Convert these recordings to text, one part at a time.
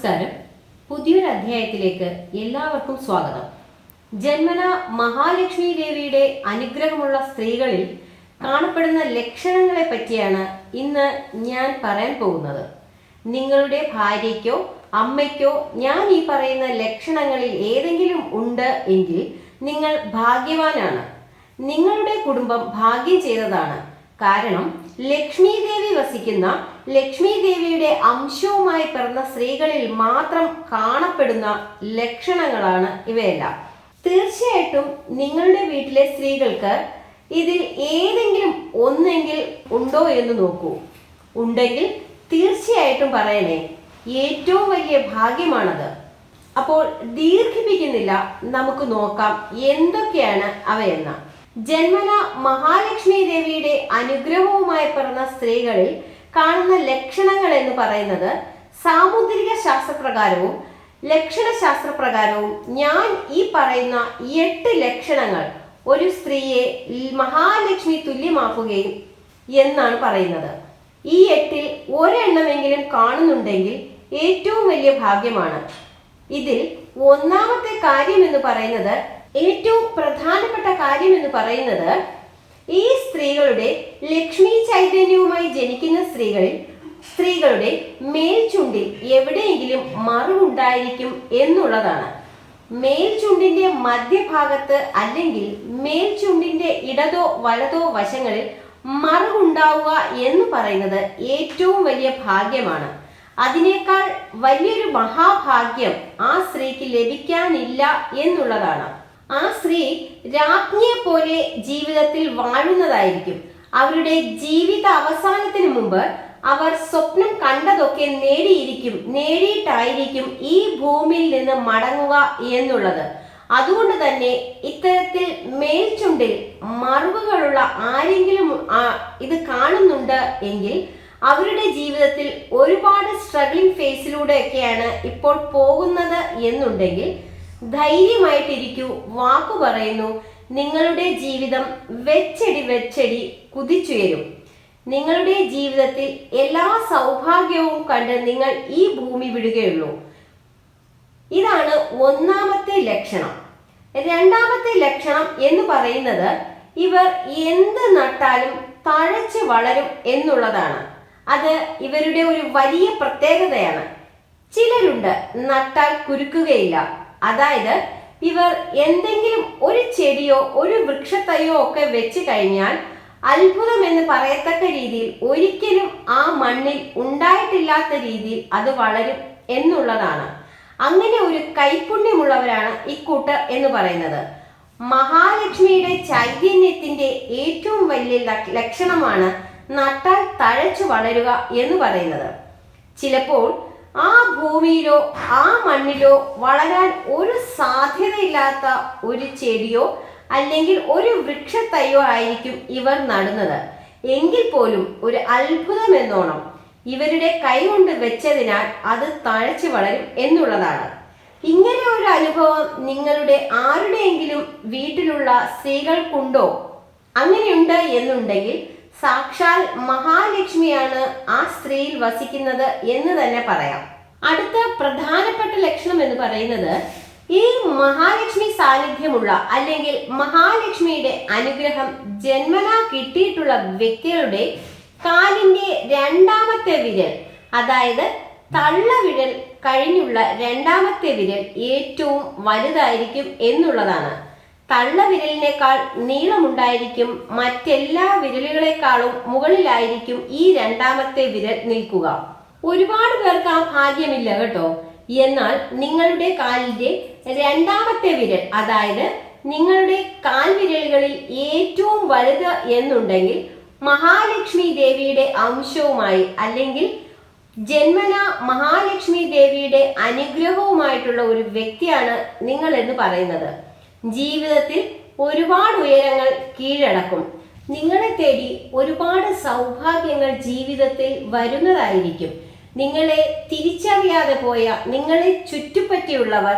നമസ്കാരം. പുതിയൊരു അധ്യായത്തിലേക്ക് എല്ലാവർക്കും സ്വാഗതം. ജന്മന മഹാലക്ഷ്മി ദേവിയുടെ അനുഗ്രഹമുള്ള സ്ത്രീകളിൽ കാണപ്പെടുന്ന ലക്ഷണങ്ങളെ പറ്റിയാണ് ഇന്ന് ഞാൻ പറയാൻ പോകുന്നത്. നിങ്ങളുടെ ഭാര്യയ്ക്കോ അമ്മയ്ക്കോ ഞാൻ ഈ പറയുന്ന ലക്ഷണങ്ങളിൽ ഏതെങ്കിലും ഉണ്ട് എങ്കിൽ നിങ്ങൾ ഭാഗ്യവാനാണ്. നിങ്ങളുടെ കുടുംബം ഭാഗ്യം ചെയ്തതാണ്. കാരണം ലക്ഷ്മി ദേവി വസിക്കുന്ന ലക്ഷ്മി ദേവിയുടെ അംശവുമായി പിറന്ന സ്ത്രീകളിൽ മാത്രം കാണപ്പെടുന്ന ലക്ഷണങ്ങളാണ് ഇവയെല്ലാം. തീർച്ചയായിട്ടും നിങ്ങളുടെ വീട്ടിലെ സ്ത്രീകൾക്ക് ഇതിൽ ഏതെങ്കിലും ഒന്നെങ്കിൽ ഉണ്ടോ എന്ന് നോക്കൂ. ഉണ്ടെങ്കിൽ തീർച്ചയായിട്ടും പറയണേ ഏറ്റവും വലിയ ഭാഗ്യമാണത്. അപ്പോൾ ദീർഘിപ്പിക്കുന്നില്ല നമുക്ക് നോക്കാം എന്തൊക്കെയാണ് അവയെന്ന്. ജന്മന മഹാലക്ഷ്മി ദേവിയുടെ അനുഗ്രഹവുമായി പിറന്ന സ്ത്രീകളിൽ കാണുന്ന ലക്ഷണങ്ങൾ എന്ന് പറയുന്നത് സാമുദ്രിക ശാസ്ത്രപ്രകാരവും ലക്ഷണശാസ്ത്രപ്രകാരവും ഞാൻ ഈ പറയുന്ന എട്ട് ലക്ഷണങ്ങൾ ഒരു സ്ത്രീയെ മഹാലക്ഷ്മി തുല്യമാക്കുകയും എന്നാണ് പറയുന്നത്. ഈ എട്ടിൽ ഒരെണ്ണമെങ്കിലും കാണുന്നുണ്ടെങ്കിൽ ഏറ്റവും വലിയ ഭാഗ്യമാണ്. ഇതിൽ ഒന്നാമത്തെ കാര്യം എന്ന് പറയുന്നത് ഏറ്റവും പ്രധാനപ്പെട്ട എന്ന് പറയുന്നത് ഈ സ്ത്രീകളുടെ ലക്ഷ്മി ചൈതന്യവുമായി ജനിക്കുന്ന സ്ത്രീകളിൽ സ്ത്രീകളുടെ മേൽചുണ്ടിൽ എവിടെയെങ്കിലും മറിവുണ്ടായിരിക്കും എന്നുള്ളതാണ്. മേൽചുണ്ടിന്റെ മധ്യഭാഗത്ത് അല്ലെങ്കിൽ മേൽചുണ്ടിന്റെ ഇടതോ വലതോ വശങ്ങളിൽ മറിവുണ്ടാവുക എന്ന് പറയുന്നത് ഏറ്റവും വലിയ ഭാഗ്യമാണ്. അതിനേക്കാൾ വലിയൊരു മഹാഭാഗ്യം ആ സ്ത്രീക്ക് ലഭിക്കാനില്ല എന്നുള്ളതാണ്. ആ സ്ത്രീ രാജ്ഞിയെ പോലെ ജീവിതത്തിൽ വാഴുന്നതായിരിക്കും. അവരുടെ ജീവിത അവസാനത്തിന് മുമ്പ് അവർ സ്വപ്നം കണ്ടതൊക്കെ നേടിയിരിക്കും നേടിയിട്ടായിരിക്കും ഈ ഭൂമിയിൽ നിന്ന് മടങ്ങുക എന്നുള്ളത്. അതുകൊണ്ട് തന്നെ ഇത്തരത്തിൽ മേൽച്ചുണ്ടിൽ മറുവുകളുള്ള ആരെങ്കിലും ഇത് കാണുന്നുണ്ട് എങ്കിൽ അവരുടെ ജീവിതത്തിൽ ഒരുപാട് സ്ട്രഗ്ലിംഗ് ഫേസിലൂടെയൊക്കെയാണ് ഇപ്പോൾ പോകുന്നത് എന്നുണ്ടെങ്കിൽ ധൈര്യമായിട്ടിരിക്കൂ. വാക്കു പറയുന്നു നിങ്ങളുടെ ജീവിതം വെച്ചടി വെച്ചടി കുതിച്ചുയരും. നിങ്ങളുടെ ജീവിതത്തിൽ എല്ലാ സൗഭാഗ്യവും കണ്ട് നിങ്ങൾ ഈ ഭൂമി വിടുകയുള്ളൂ. ഇതാണ് ഒന്നാമത്തെ ലക്ഷണം. രണ്ടാമത്തെ ലക്ഷണം എന്ന് പറയുന്നത് ഇവർ എന്ത് നട്ടാലും തഴച്ച് വളരും എന്നുള്ളതാണ്. അത് ഇവരുടെ ഒരു വലിയ പ്രത്യേകതയാണ്. ചിലരുണ്ട് നട്ടാൽ കുരുക്കുകയില്ല. അതായത് ഇവർ എന്തെങ്കിലും ഒരു ചെടിയോ ഒരു വൃക്ഷത്തൈയോ ഒക്കെ വെച്ച് കഴിഞ്ഞാൽ അത്ഭുതം എന്ന് പറയത്തക്ക രീതിയിൽ ഒരിക്കലും ആ മണ്ണിൽ ഉണ്ടായിട്ടില്ലാത്ത രീതിയിൽ അത് വളരും എന്നുള്ളതാണ്. അങ്ങനെ ഒരു കൈപുണ്യമുള്ളവരാണ് ഇക്കൂട്ട് എന്ന് പറയുന്നത്. മഹാലക്ഷ്മിയുടെ ചൈതന്യത്തിന്റെ ഏറ്റവും വലിയ ലക്ഷണമാണ് നട്ടാൽ തഴച്ചു വളരുക എന്ന് പറയുന്നത്. ചിലപ്പോൾ ആ ഭൂമിയിലോ ആ മണ്ണിലോ വളരാൻ ഒരു സാധ്യതയില്ലാത്ത ഒരു ചെടിയോ അല്ലെങ്കിൽ ഒരു വൃക്ഷത്തൈയോ ആയിരിക്കും ഇവർ നടുന്നത്. എങ്കിൽ പോലും ഒരു അത്ഭുതം എന്നോണം. ഇവരുടെ കൈകൊണ്ട് വെച്ചതിനാൽ അത് തഴച്ചു വളരും എന്നുള്ളതാണ്. ഇങ്ങനെ ഒരു അനുഭവം നിങ്ങളുടെ ആരുടെയെങ്കിലും വീട്ടിലുള്ള സ്ത്രീകൾക്കുണ്ടോ? അങ്ങനെയുണ്ട് എന്നുണ്ടെങ്കിൽ സാക്ഷാൽ മഹാലക്ഷ്മിയാണ് ആ സ്ത്രീയിൽ വസിക്കുന്നത് എന്ന് തന്നെ പറയാം. അടുത്ത പ്രധാനപ്പെട്ട ലക്ഷണം എന്ന് പറയുന്നത് ഈ മഹാലക്ഷ്മി സാന്നിധ്യമുള്ള അല്ലെങ്കിൽ മഹാലക്ഷ്മിയുടെ അനുഗ്രഹം ജന്മനാ കിട്ടിയിട്ടുള്ള വ്യക്തികളുടെ കാലിന്റെ രണ്ടാമത്തെ വിരൽ അതായത് തള്ളവിരൽ കഴിഞ്ഞുള്ള രണ്ടാമത്തെ വിരൽ ഏറ്റവും വലുതായിരിക്കും എന്നുള്ളതാണ്. തള്ളവിരലിനേക്കാൾ നീളമുണ്ടായിരിക്കും. മറ്റെല്ലാ വിരലുകളെക്കാളും മുകളിലായിരിക്കും ഈ രണ്ടാമത്തെ വിരൽ നിൽക്കുക. ഒരുപാട് പേർക്ക് ആ ഭാഗ്യമില്ല കേട്ടോ. എന്നാൽ നിങ്ങളുടെ കാലിന്റെ രണ്ടാമത്തെ വിരൽ അതായത് നിങ്ങളുടെ കാൽവിരലുകളിൽ ഏറ്റവും വലുത് എന്നുണ്ടെങ്കിൽ മഹാലക്ഷ്മി ദേവിയുടെ അംശവുമായി അല്ലെങ്കിൽ ജന്മന മഹാലക്ഷ്മി ദേവിയുടെ അനുഗ്രഹവുമായിട്ടുള്ള ഒരു വ്യക്തിയാണ് നിങ്ങൾ എന്ന് പറയുന്നത്. ജീവിതത്തിൽ ഒരുപാട് ഉയരങ്ങൾ കീഴടക്കും. നിങ്ങളെ തേടി ഒരുപാട് സൗഭാഗ്യങ്ങൾ ജീവിതത്തിൽ വരുന്നതായിരിക്കും. നിങ്ങളെ തിരിച്ചറിയാതെ പോയ നിങ്ങളെ ചുറ്റുപറ്റിയുള്ളവർ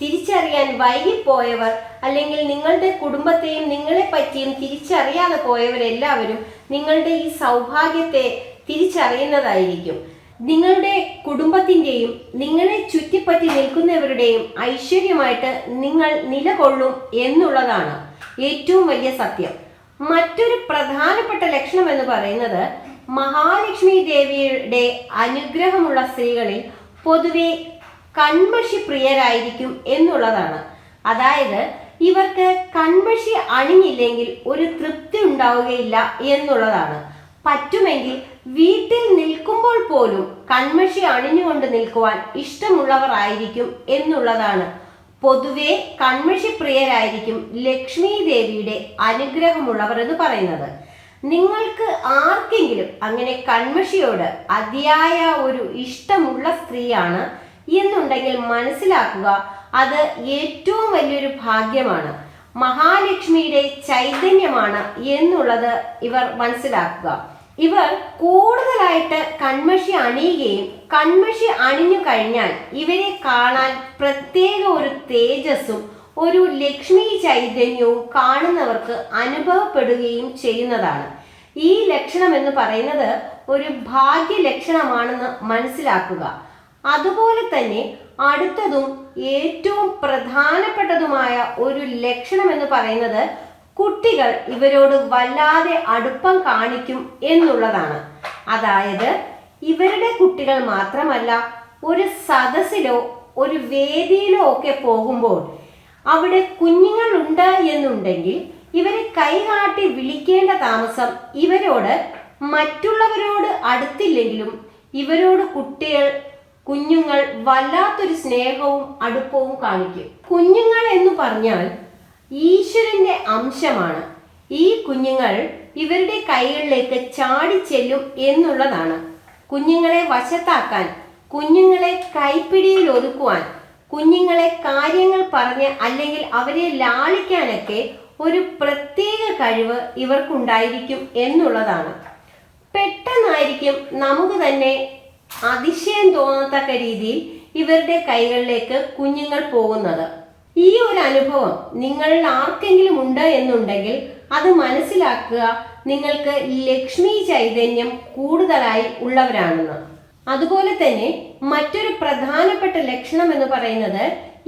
തിരിച്ചറിയാൻ വൈകിപ്പോയവർ അല്ലെങ്കിൽ നിങ്ങളുടെ കുടുംബത്തെയും നിങ്ങളെ പറ്റിയും തിരിച്ചറിയാതെ പോയവരെല്ലാവരും നിങ്ങളുടെ ഈ സൗഭാഗ്യത്തെ തിരിച്ചറിയുന്നതായിരിക്കും. നിങ്ങളുടെ കുടുംബത്തിന്റെയും നിങ്ങളെ ചുറ്റിപ്പറ്റി നിൽക്കുന്നവരുടെയും ഐശ്വര്യമായിട്ട് നിങ്ങൾ നിലകൊള്ളും എന്നുള്ളതാണ് ഏറ്റവും വലിയ സത്യം. മറ്റൊരു പ്രധാനപ്പെട്ട ലക്ഷണം എന്ന് പറയുന്നത് മഹാലക്ഷ്മി ദേവിയുടെ അനുഗ്രഹമുള്ള സ്ത്രീകളിൽ പൊതുവെ കൺമഷി പ്രിയരായിരിക്കും എന്നുള്ളതാണ്. അതായത് ഇവർക്ക് കൺമഷി അണിഞ്ഞില്ലെങ്കിൽ ഒരു തൃപ്തി ഉണ്ടാവുകയില്ല എന്നുള്ളതാണ്. പറ്റുമെങ്കിൽ വീട്ടിൽ നിൽക്കുമ്പോൾ പോലും കൺമഷി അണിഞ്ഞുകൊണ്ട് നിൽക്കുവാൻ ഇഷ്ടമുള്ളവർ ആയിരിക്കും എന്നുള്ളതാണ്. പൊതുവെ കൺമഷി പ്രിയരായിരിക്കും ലക്ഷ്മി ദേവിയുടെ അനുഗ്രഹമുള്ളവർ എന്ന് പറയുന്നത്. നിങ്ങൾക്ക് ആർക്കെങ്കിലും അങ്ങനെ കൺമഷിയോട് അതിയായ ഒരു ഇഷ്ടമുള്ള സ്ത്രീയാണ് എന്നുണ്ടെങ്കിൽ മനസ്സിലാക്കുക അത് ഏറ്റവും വലിയൊരു ഭാഗ്യമാണ്. മഹാലക്ഷ്മിയുടെ ചൈതന്യമാണ് എന്നുള്ളത് ഇവർ മനസ്സിലാക്കുക. ഇവർ കൂടുതലായിട്ട് കൺമഷി അണിയുകയും കൺമഷി അണിഞ്ഞു കഴിഞ്ഞാൽ ഇവരെ കാണാൻ പ്രത്യേക ഒരു തേജസ്സും ഒരു ലക്ഷ്മി ചൈതന്യവും കാണുന്നവർക്ക് അനുഭവപ്പെടുകയും ചെയ്യുന്നതാണ്. ഈ ലക്ഷണം എന്ന് പറയുന്നത് ഒരു ഭാഗ്യ ലക്ഷണമാണെന്ന് മനസ്സിലാക്കുക. അതുപോലെ തന്നെ അടുത്തതും ഏറ്റവും പ്രധാനപ്പെട്ടതുമായ ഒരു ലക്ഷണം എന്ന് പറയുന്നത് കുട്ടികൾ ഇവരോട് വല്ലാതെ അടുപ്പം കാണിക്കും എന്നുള്ളതാണ്. അതായത് ഇവരുടെ കുട്ടികൾ മാത്രമല്ല ഒരു സദസ്സിലോ ഒരു വേദിയിലോ ഒക്കെ പോകുമ്പോൾ അവിടെ കുഞ്ഞുങ്ങളുണ്ട് എന്നുണ്ടെങ്കിൽ ഇവരെ കൈകാട്ടി വിളിക്കേണ്ട താമസം ഇവരോട് മറ്റുള്ളവരോട് അടുത്തില്ലെങ്കിലും ഇവരോട് കുട്ടികൾ കുഞ്ഞുങ്ങൾ വല്ലാത്തൊരു സ്നേഹവും അടുപ്പവും കാണിക്കും. കുഞ്ഞുങ്ങൾ എന്ന് പറഞ്ഞാൽ ഈശ്വരന്റെ അംശമാണ്. ഈ കുഞ്ഞുങ്ങൾ ഇവരുടെ കൈകളിലേക്ക് ചാടി ചെല്ലും എന്നുള്ളതാണ്. കുഞ്ഞുങ്ങളെ വശത്താക്കാൻ കുഞ്ഞുങ്ങളെ കൈപ്പിടിയിൽ ഒതുക്കുവാൻ കുഞ്ഞുങ്ങളെ കാര്യങ്ങൾ പറഞ്ഞ് അല്ലെങ്കിൽ അവരെ ലാളിക്കാനൊക്കെ ഒരു പ്രത്യേക കഴിവ് ഇവർക്കുണ്ടായിരിക്കും എന്നുള്ളതാണ്. പെട്ടെന്നായിരിക്കും നമുക്ക് തന്നെ അതിശയം തോന്നത്തക്ക രീതിയിൽ ഇവരുടെ കൈകളിലേക്ക് കുഞ്ഞുങ്ങൾ പോകുന്നത്. ഈ ഒരു അനുഭവം നിങ്ങളിൽ ആർക്കെങ്കിലും ഉണ്ട് എന്നുണ്ടെങ്കിൽ അത് മനസ്സിലാക്കുക നിങ്ങൾക്ക് ലക്ഷ്മി ചൈതന്യം കൂടുതലായി ഉള്ളവരാണെന്ന്. അതുപോലെ തന്നെ മറ്റൊരു പ്രധാനപ്പെട്ട ലക്ഷണം എന്ന് പറയുന്നത്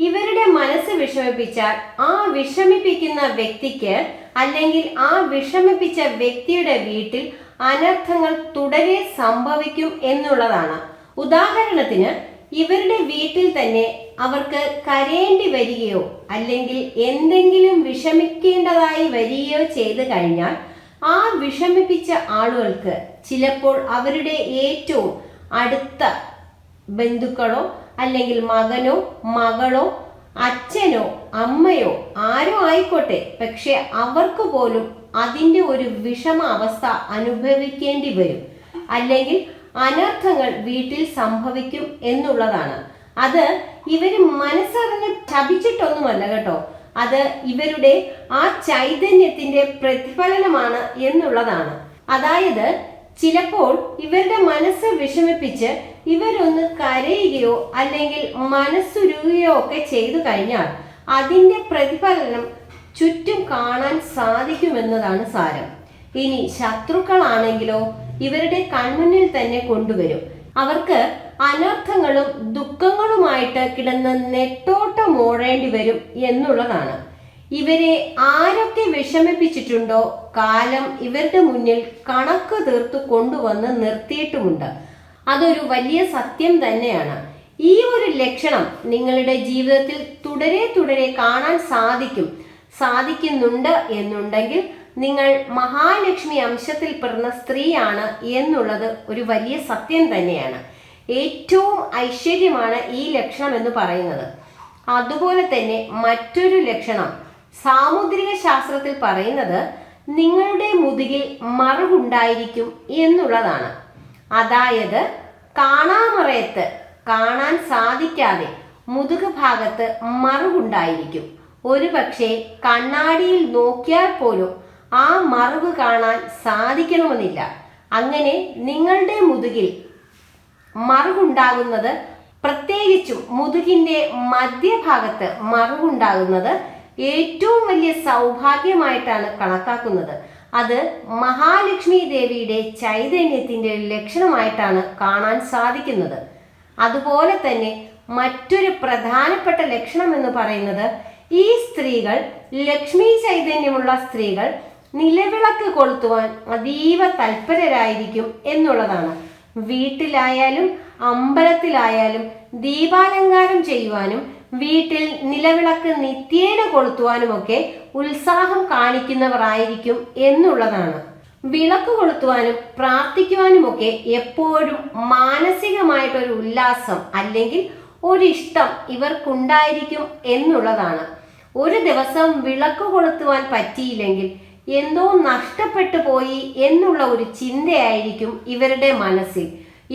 ഇവരുടെ മനസ്സ് വിഷമിപ്പിച്ചാൽ ആ വിഷമിപ്പിക്കുന്ന വ്യക്തിക്ക് അല്ലെങ്കിൽ ആ വിഷമിപ്പിച്ച വ്യക്തിയുടെ വീട്ടിൽ അനർത്ഥങ്ങൾ തുടരെ സംഭവിക്കും എന്നുള്ളതാണ്. ഉദാഹരണത്തിന് ഇവരുടെ വീട്ടിൽ തന്നെ അവർക്ക് കരയേണ്ടി വരികയോ അല്ലെങ്കിൽ എന്തെങ്കിലും വിഷമിക്കേണ്ടതായി വരികയോ ചെയ്തു കഴിഞ്ഞാൽ ആ വിഷമിപ്പിച്ച ആളുകൾക്ക് ചിലപ്പോൾ അവരുടെ ഏറ്റവും അടുത്ത ബന്ധുക്കളോ അല്ലെങ്കിൽ മകനോ മകളോ അച്ഛനോ അമ്മയോ ആരോ ആയിക്കോട്ടെ. പക്ഷെ അവർക്ക് പോലും അതിന്റെ ഒരു വിഷമ അവസ്ഥ അനുഭവിക്കേണ്ടി വരും. അല്ലെങ്കിൽ അനർത്ഥങ്ങൾ വീട്ടിൽ സംഭവിക്കും എന്നുള്ളതാണ്. അത് ഇവർ മനസ്സറിഞ്ഞ് ശപിച്ചിട്ടൊന്നുമല്ല കേട്ടോ. അത് ഇവരുടെ ആ ചൈതന്യത്തിന്റെ പ്രതിഫലനമാണ് എന്നുള്ളതാണ്. അതായത് ചിലപ്പോൾ ഇവരുടെ മനസ്സ് വിഷമിപ്പിച്ച് ഇവരൊന്ന് കരയുകയോ അല്ലെങ്കിൽ മനസ്സുരുകയോ ഒക്കെ ചെയ്തു കഴിഞ്ഞാൽ അതിന്റെ പ്രതിഫലനം ചുറ്റും കാണാൻ സാധിക്കുമെന്നതാണ് സാരം. ഇനി ശത്രുക്കളാണെങ്കിലോ ഇവരുടെ കൺമുന്നിൽ തന്നെ കൊണ്ടുവരും. അവർക്ക് അനർത്ഥങ്ങളും ദുഃഖങ്ങളുമായിട്ട് കിടന്ന് നെട്ടോട്ടം ഓടേണ്ടി വരും എന്നുള്ളതാണ്. ഇവരെ ആരൊക്കെ വിഷമിപ്പിച്ചിട്ടുണ്ടോ കാലം ഇവരുടെ മുന്നിൽ കണക്ക് തീർത്ത് കൊണ്ടുവന്ന് നിർത്തിയിട്ടുമുണ്ട്. അതൊരു വലിയ സത്യം തന്നെയാണ്. ഈ ഒരു ലക്ഷണം നിങ്ങളുടെ ജീവിതത്തിൽ തുടരെ തുടരെ കാണാൻ സാധിക്കും. സാധിക്കുന്നുണ്ട് എന്നുണ്ടെങ്കിൽ നിങ്ങൾ മഹാലക്ഷ്മി അംശത്തിൽ പിറന്ന സ്ത്രീയാണ് എന്നുള്ളത് ഒരു വലിയ സത്യം തന്നെയാണ്. ഏറ്റവും ഐശ്വര്യമാണ് ഈ ലക്ഷണം എന്ന് പറയുന്നത്. അതുപോലെ തന്നെ മറ്റൊരു ലക്ഷണം സാമുദ്രിക ശാസ്ത്രത്തിൽ പറയുന്നത് നിങ്ങളുടെ മുതുകിൽ മറുകുണ്ടായിരിക്കും എന്നുള്ളതാണ്. അതായത് കാണാമറയത്ത് കാണാൻ സാധിക്കാതെ മുതുക് ഭാഗത്ത് മറുകുണ്ടായിരിക്കും. ഒരു പക്ഷേ കണ്ണാടിയിൽ നോക്കിയാൽ പോലും ആ മറവ് കാണാൻ സാധിക്കണമെന്നില്ല. അങ്ങനെ നിങ്ങളുടെ മുതുകിൽ മറവുണ്ടാകുന്നത് പ്രത്യേകിച്ചും മുതുകിന്റെ മധ്യഭാഗത്ത് മറവുണ്ടാകുന്നത് ഏറ്റവും വലിയ സൗഭാഗ്യമായിട്ടാണ് കണക്കാക്കുന്നത്. അത് മഹാലക്ഷ്മി ദേവിയുടെ ചൈതന്യത്തിന്റെ ലക്ഷണമായിട്ടാണ് കാണാൻ സാധിക്കുന്നത്. അതുപോലെ തന്നെ മറ്റൊരു പ്രധാനപ്പെട്ട ലക്ഷണം എന്ന് പറയുന്നത് ഈ സ്ത്രീകൾ ലക്ഷ്മി ചൈതന്യമുള്ള സ്ത്രീകൾ നിലവിളക്ക് കൊളുത്തുവാൻ അതീവ തൽപരരായിരിക്കും എന്നുള്ളതാണ്. വീട്ടിലായാലും അമ്പലത്തിലായാലും ദീപാലങ്കാരം ചെയ്യുവാനും വീട്ടിൽ നിലവിളക്ക് നിത്യേന കൊളുത്തുവാനുമൊക്കെ ഉത്സാഹം കാണിക്കുന്നവരായിരിക്കും എന്നുള്ളതാണ്. വിളക്ക് കൊളുത്തുവാനും പ്രാർത്ഥിക്കുവാനുമൊക്കെ എപ്പോഴും മാനസികമായിട്ടൊരു ഉല്ലാസം അല്ലെങ്കിൽ ഒരു ഇഷ്ടം ഇവർക്കുണ്ടായിരിക്കും എന്നുള്ളതാണ്. ഒരു ദിവസം വിളക്ക് കൊളുത്തുവാൻ പറ്റിയില്ലെങ്കിൽ എന്തോ നഷ്ടപ്പെട്ടു പോയി എന്നുള്ള ഒരു ചിന്തയായിരിക്കും ഇവരുടെ മനസ്സിൽ.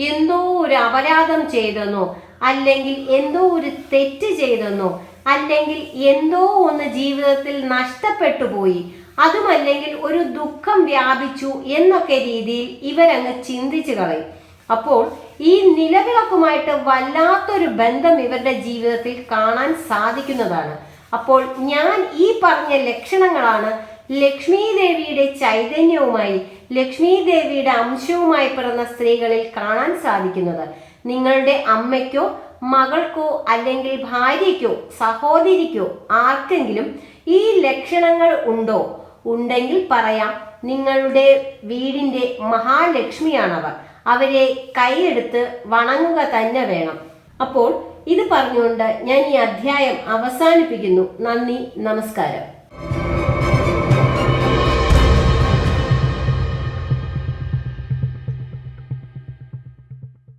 എന്തോ ഒരു അപരാധം ചെയ്തെന്നോ അല്ലെങ്കിൽ എന്തോ ഒരു തെറ്റ് ചെയ്തെന്നോ അല്ലെങ്കിൽ എന്തോ ഒന്ന് ജീവിതത്തിൽ നഷ്ടപ്പെട്ടു പോയി. അതുമല്ലെങ്കിൽ ഒരു ദുഃഖം വ്യാപിച്ചു എന്നൊക്കെ രീതിയിൽ ഇവരങ്ങ് ചിന്തിച്ചു കളയും. അപ്പോൾ ഈ നിലവിളക്കുമായിട്ട് വല്ലാത്തൊരു ബന്ധം ഇവരുടെ ജീവിതത്തിൽ കാണാൻ സാധിക്കുന്നതാണ്. അപ്പോൾ ഞാൻ ഈ പറഞ്ഞ ലക്ഷണങ്ങളാണ് ലക്ഷ്മി ദേവിയുടെ ചൈതന്യവുമായി ലക്ഷ്മി ദേവിയുടെ അംശവുമായി പിറന്ന സ്ത്രീകളിൽ കാണാൻ സാധിക്കുന്നത് നിങ്ങളുടെ അമ്മയ്ക്കോ മകൾക്കോ അല്ലെങ്കിൽ ഭാര്യയ്ക്കോ സഹോദരിക്കോ ആർക്കെങ്കിലും ഈ ലക്ഷണങ്ങൾ ഉണ്ടോ? ഉണ്ടെങ്കിൽ പറയാം നിങ്ങളുടെ വീടിന്റെ മഹാലക്ഷ്മിയാണവർ. അവരെ കൈയെടുത്ത് വണങ്ങുക തന്നെ വേണം. അപ്പോൾ ഇത് പറഞ്ഞുകൊണ്ട് ഞാൻ ഈ അധ്യായം അവസാനിപ്പിക്കുന്നു. നന്ദി നമസ്കാരം.